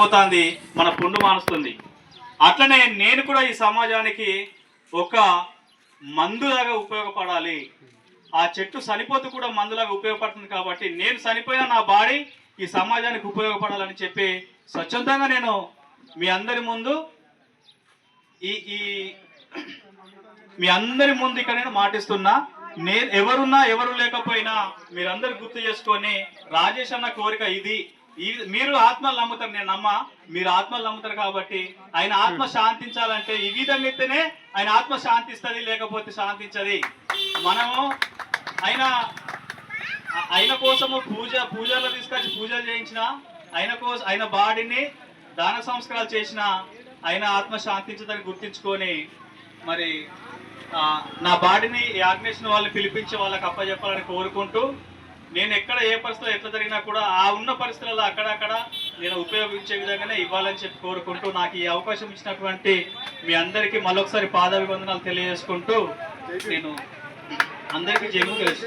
చనిపోతుంది మన పుండు మానుస్తుంది అట్లనే నేను కూడా ఈ సమాజానికి ఒక మందులాగా ఉపయోగపడాలి. ఆ చెట్టు చనిపోతూ కూడా మందులాగా ఉపయోగపడుతుంది కాబట్టి నేను చనిపోయిన నా బాడీ ఈ సమాజానికి ఉపయోగపడాలని చెప్పి స్వచ్ఛందంగా నేను మీ అందరి ముందు ఈ ఈ మీ అందరి ముందు ఇక్కడ నేను మాటిస్తున్నా. నేను ఎవరున్నా ఎవరు లేకపోయినా మీరందరూ గుర్తు చేసుకొని రాజేష్ అన్న కోరిక ఇది. ఈ- మీరు ఆత్మలు నమ్ముతారు నేను నమ్మ. మీరు ఆత్మలు నమ్ముతారు కాబట్టి ఆయన ఆత్మ శాంతించాలంటే ఈ విధంగా అయితేనే ఆయన ఆత్మ శాంతిస్తుంది లేకపోతే శాంతించది. మనము ఆయన ఆయన కోసము పూజ పూజలు తీసుకొచ్చి పూజలు చేయించిన ఆయన కోసం ఆయన బాడీని దాన సంస్కారాలు చేసిన ఆయన ఆత్మ శాంతించదని గుర్తించుకొని మరి ఆ, నా బాడీని ఈ ఆగ్నేషన్ వాళ్ళు పిలిపించి వాళ్ళకి అప్పచెప్పాలని కోరుకుంటూ నేను ఎక్కడ ఏ పరిస్థితిలో ఎట్లా జరిగినా కూడా ఆ ఉన్న పరిస్థితులలో అక్కడక్కడ నేను ఉపయోగించే విధంగానే ఇవ్వాలని చెప్పి కోరుకుంటూ నాకు ఈ అవకాశం ఇచ్చినటువంటి మీ అందరికీ మరొకసారి పాదాభివందనాలు తెలియజేసుకుంటూ నేను అందరికీ జయము తెలుసు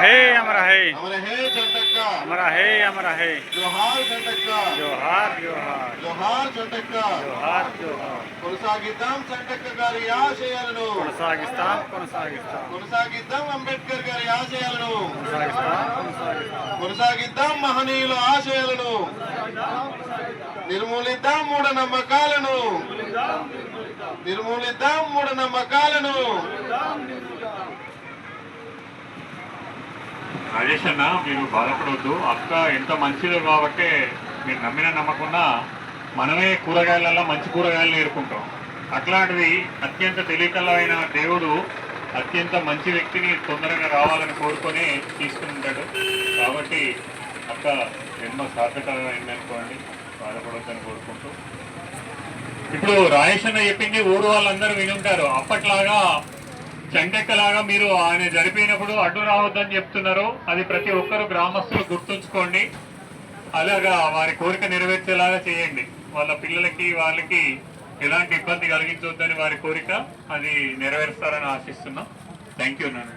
హే హే హే హే జోహార్ చెంటక్క కొనసాగిద్దాం చెంటక్క గారి ఆశయాలను. కొనసాగిస్తాం కొనసాగిస్తాం. కొనసాగిద్దాం అంబేద్కర్ గారి ఆశయాలను. కొనసాగిద్దాం మహనీయుల ఆశయాలను. నిర్మూలిద్దాం మూఢనమ్మకాలను. నిర్మూలిద్దాం మూఢనమ్మకాలను. రాజేష్ అన్న మీరు బాధపడవద్దు అక్క ఎంత మంచిదో కాబట్టి మీరు నమ్మిన నమ్మకున్నా మనమే కూరగాయలలో మంచి కూరగాయలు నేర్పుకుంటాం. అట్లాంటిది అత్యంత తెలియకలమైన దేవుడు అత్యంత మంచి వ్యక్తిని తొందరగా రావాలని కోరుకొని తీసుకుని ఉంటాడు కాబట్టి అక్క జన్మ సార్థకమైందనుకోండి. బాధపడొద్దని కోరుకుంటూ. ఇప్పుడు రాయేషన్న చెప్పింది ఊరు వాళ్ళందరూ వినుంటారు. అప్పట్లాగా చెండెక్కలాగా మీరు ఆయన జరిపినప్పుడు అడ్డు రావద్దని చెప్తున్నారు. అది ప్రతి ఒక్కరు గ్రామస్తులు గుర్తుంచుకోండి. అలాగా వారి కోరిక నెరవేర్చేలాగా చేయండి. వాళ్ళ పిల్లలకి వాళ్ళకి ఎలాంటి ఇబ్బంది కలిగించొద్దని వారి కోరిక అది నెరవేరుస్తారని ఆశిస్తున్నాం. థ్యాంక్ యూ నాన్న.